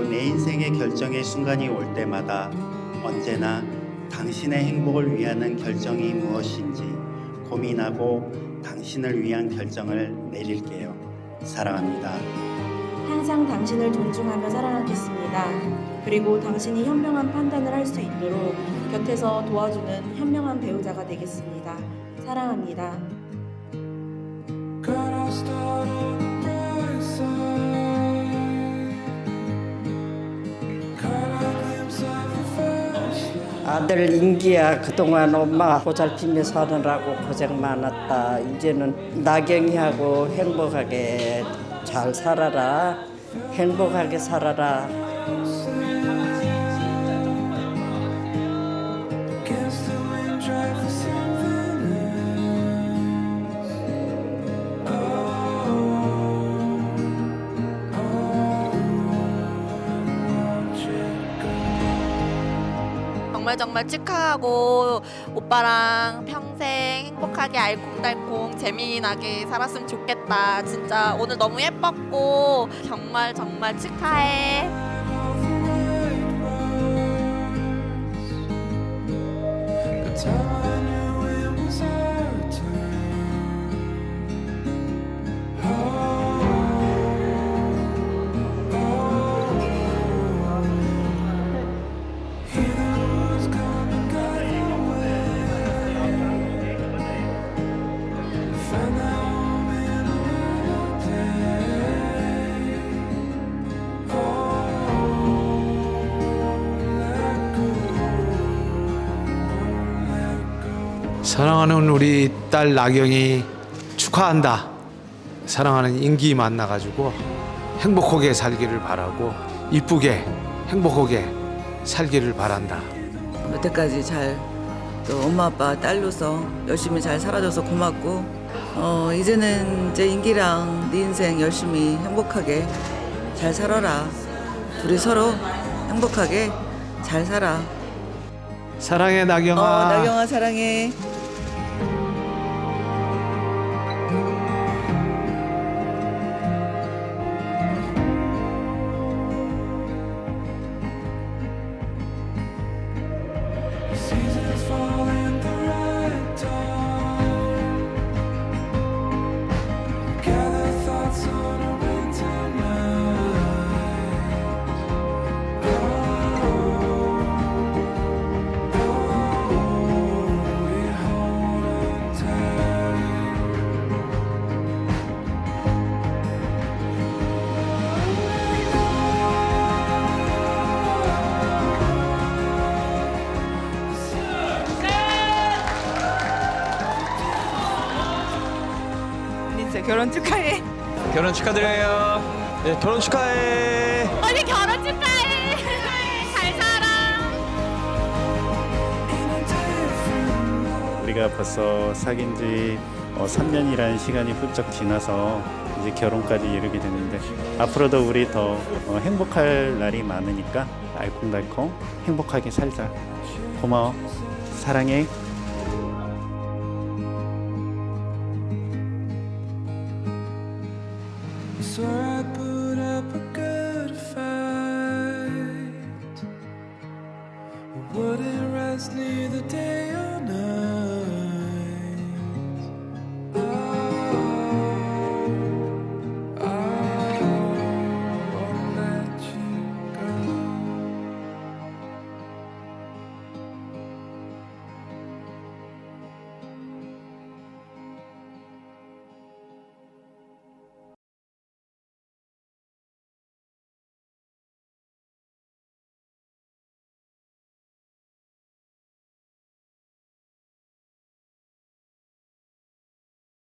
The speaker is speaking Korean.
내 인생의 결정의 순간이 올 때마다 언제나 당신의 행복을 위하는 결정이 무엇인지 고민하고 당신을 위한 결정을 내릴게요. 사랑합니다. 항상 당신을 존중하며 사랑하겠습니다. 그리고 당신이 현명한 판단을 할 수 있도록 곁에서 도와주는 현명한 배우자가 되겠습니다. 사랑합니다. 아들 인기야 그동안 엄마 보살피며 사느라고 고생 많았다. 이제는 나경이하고 행복하게 잘 살아라. 행복하게 살아라. 정말 정말 축하하고 오빠랑 평생 행복하게 알콩달콩 재미나게 살았으면 좋겠다. 진짜 오늘 너무 예뻤고 정말 정말 축하해. 사랑하는 우리 딸 나경이 축하한다. 사랑하는 인기 만나가지고 행복하게 살기를 바라고 이쁘게 행복하게 살기를 바란다. 여태까지 잘 또 엄마 아빠 딸로서 열심히 잘 살아줘서 고맙고 어 이제는 이제 인기랑 네 인생 열심히 행복하게 잘 살아라 둘이 서로 행복하게 잘 살아 사랑해 어 나경아. 나경아 사랑해 결혼 축하해. 결혼 축하드려요. 네, 결혼 축하해. 언니 결혼 축하해. 잘 살아. 우리가 벌써 사귄 지 어, 3년이라는 시간이 훌쩍 지나서 이제 결혼까지 이르게 됐는데 앞으로도 우리 더 어, 행복할 날이 많으니까 알콩달콩 행복하게 살자. 고마워. 사랑해. Swear I put up a good fight. Wouldn't rest neither day or night.